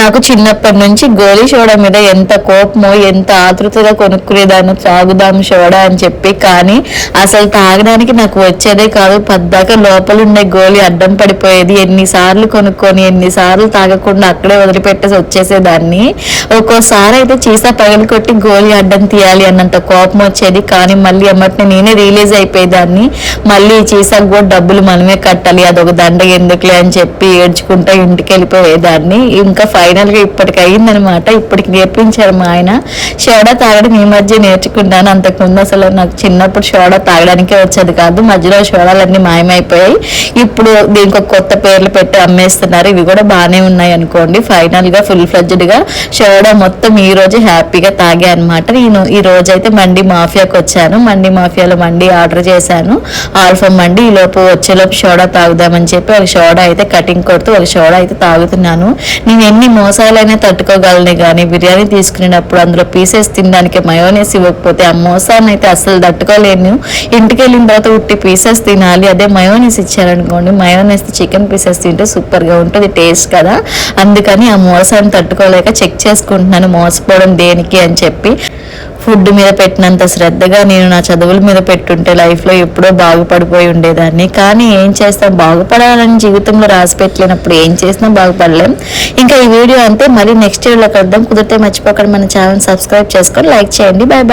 నాకు చిన్నప్పటి నుంచి గోలీ సోడా మీద ఎంత కోపమో ఎంత ఆతృతగా కొనుక్కునేదాన్ని తాగుదాం సోడా అని చెప్పి కానీ అసలు తాగడానికి నాకు వచ్చేదే కాదు. పద్దాక లోపల ఉండే గోలీ అడ్డం పడిపోయేది. ఎన్నిసార్లు కొనుక్కొని ఎన్నిసార్లు తాగకుండా అక్కడే వదిలిపెట్టేసి వచ్చేసేదాన్ని. ఒక్కోసారి అయితే చీసా పగలు కొట్టి గోలీ అడ్డం తీయాలి అన్నంత కోపం వచ్చేది. కానీ మళ్ళీ అమ్మటిని నేనే రిలీజ్ అయిపోయేదాన్ని. మళ్ళీ ఈ చీసాకు కూడా డబ్బులు మనమే కట్టాలి అదొక దండ ఎందుకులే అని చెప్పి ఏడ్చుకుంటా ఇంటికి వెళ్ళిపోయేదాన్ని ఇంకా ఫైనల్గా ఇప్పటికి అయిందనమాట ఇప్పటికి నేర్పించారు మా ఆయన. షోడా తాగడం ఈ మధ్య నేర్చుకున్నాను. అంతకుముందు అసలు నాకు చిన్నప్పుడు షోడా తాగడానికే వచ్చేది కాదు. మధ్యలో షోడాలన్నీ మాయమైపోయాయి. ఇప్పుడు దీనికి కొత్త పేర్లు పెట్టి అమ్మేస్తున్నారు. ఇవి కూడా బాగానే ఉన్నాయి అనుకోండి. ఫైనల్గా ఫుల్ ఫ్లెడ్జ్డ్గా షోడా మొత్తం ఈ రోజు హ్యాపీగా తాగా అనమాట నేను ఈ రోజైతే అయితే మండి మాఫియాకి వచ్చాను మండి మాఫియాలో మండి ఆర్డర్ చేశాను. ఆల్ఫమ్ మండి ఈ లోపు వచ్చేలోపు సోడా తాగుదామని చెప్పి ఒక సోడా అయితే కటింగ్ కొడుతూ ఒక సోడా అయితే తాగుతున్నాను. నేను ఎన్ని మోసాలైనా తట్టుకోగలను కానీ బిర్యానీ తీసుకునేటప్పుడు అందులో పీసెస్ తినడానికి మయోనేస్ ఇవ్వకపోతే ఆ మోసాన్ని అయితే అసలు తట్టుకోలేను. ఇంటికి వెళ్ళిన తర్వాత ఉట్టి పీసెస్ తినాలి. అదే మయోనేస్ ఇచ్చారనుకోండి మయోనేస్ చికెన్ పీసెస్ తింటే సూపర్గా ఉంటుంది టేస్ట్ కదా. అందుకని ఆ మోసాన్ని తట్టుకోలేక చెక్ చేసుకుంటున్నాను మోసపోవడం దేనికి అని చెప్పి. ఫుడ్ మీద పెట్టినంత శ్రద్ధగా నేను నా చదువుల మీద పెట్టుంటే లైఫ్లో ఎప్పుడో బాగుపడిపోయి ఉండేదాన్ని. కానీ ఏం చేస్తాం? బాగుపడాలని జీవితంలో రాసి పెట్టలేనప్పుడు ఏం చేసినా బాగుపడలేం. ఇంకా ఈ వీడియో అంతే. మళ్ళీ నెక్స్ట్ ఇయర్లో కలుద్దాం కుదిరితే మర్చిపోకండి. మన ఛానల్ సబ్స్క్రైబ్ చేసుకొని లైక్ చేయండి. Bye bye